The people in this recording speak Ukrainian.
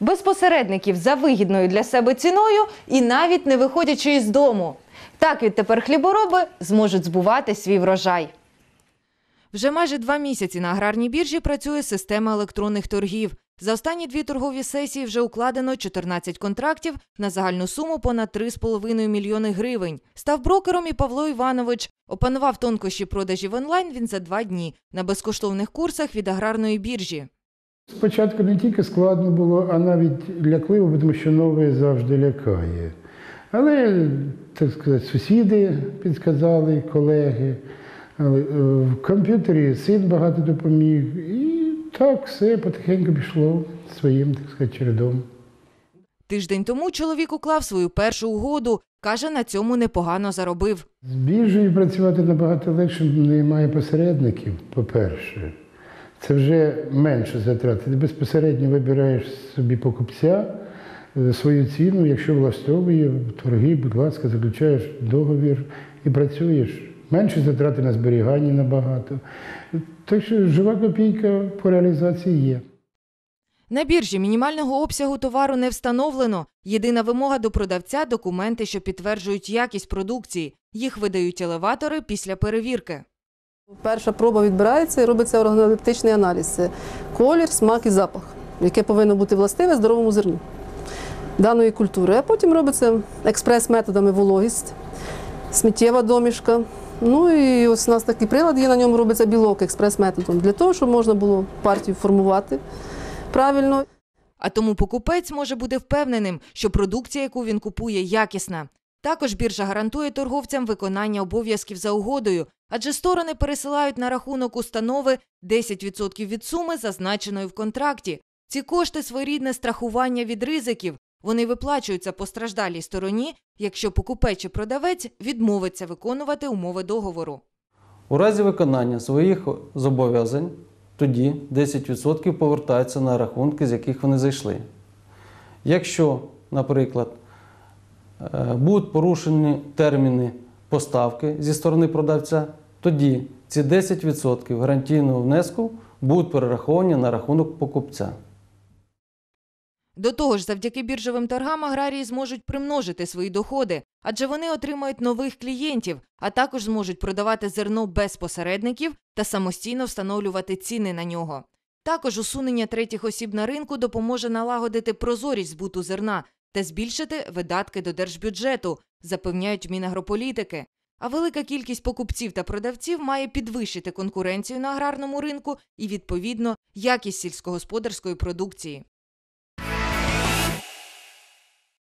без посередників за вигідною для себе ціною і навіть не виходячи із дому. Так відтепер хлібороби зможуть збувати свій врожай. Вже майже два місяці на аграрній біржі працює система електронних торгів. За останні дві торгові сесії вже укладено 14 контрактів на загальну суму понад 3,5 мільйони гривень. Став брокером і Павло Іванович. Опанував тонкощі продажів онлайн він за два дні на безкоштовних курсах від аграрної біржі. Спочатку не тільки складно було, а навіть лякливо, тому що нове завжди лякає. Але, так сказати, сусіди підказали, колеги. Але, е, В комп'ютері син багато допоміг. І так все потихеньку пішло своїм, так сказати, чередом. Тиждень тому чоловік уклав свою першу угоду. Каже, на цьому непогано заробив. З біржею працювати набагато легше, немає посередників, по-перше. Це вже менше затрат. Ти безпосередньо вибираєш собі покупця, е, свою ціну, якщо влаштовує, торги, будь ласка, заключаєш договір і працюєш. Менше затрати на зберігання набагато. Так що жива копійка по реалізації є. На біржі мінімального обсягу товару не встановлено. Єдина вимога до продавця документи, що підтверджують якість продукції. Їх видають елеватори після перевірки. Перша проба відбирається і робиться органолептичний аналіз. Це колір, смак і запах, яке повинно бути властиве здоровому зерну даної культури. А потім робиться експрес-методами вологість, сміттєва домішка. Ну і ось у нас такий прилад є, на ньому робиться білок експрес-методом, для того, щоб можна було партію формувати правильно. А тому покупець може бути впевненим, що продукція, яку він купує, якісна. Також біржа гарантує торговцям виконання обов'язків за угодою, адже сторони пересилають на рахунок установи 10% від суми, зазначеної в контракті. Ці кошти своєрідне страхування від ризиків. Вони виплачуються постраждалій стороні, якщо покупець чи продавець відмовиться виконувати умови договору. У разі виконання своїх зобов'язань тоді 10% повертаються на рахунки, з яких вони зайшли. Якщо, наприклад, е, будуть порушені терміни поставки зі сторони продавця, тоді ці 10% гарантійного внеску будуть перераховані на рахунок покупця. До того ж, завдяки біржовим торгам аграрії зможуть примножити свої доходи, адже вони отримають нових клієнтів, а також зможуть продавати зерно без посередників та самостійно встановлювати ціни на нього. Також усунення третіх осіб на ринку допоможе налагодити прозорість збуту зерна та збільшити видатки до держбюджету, запевняють Мінагрополітики. А велика кількість покупців та продавців має підвищити конкуренцію на аграрному ринку і, відповідно, якість сільськогосподарської продукції.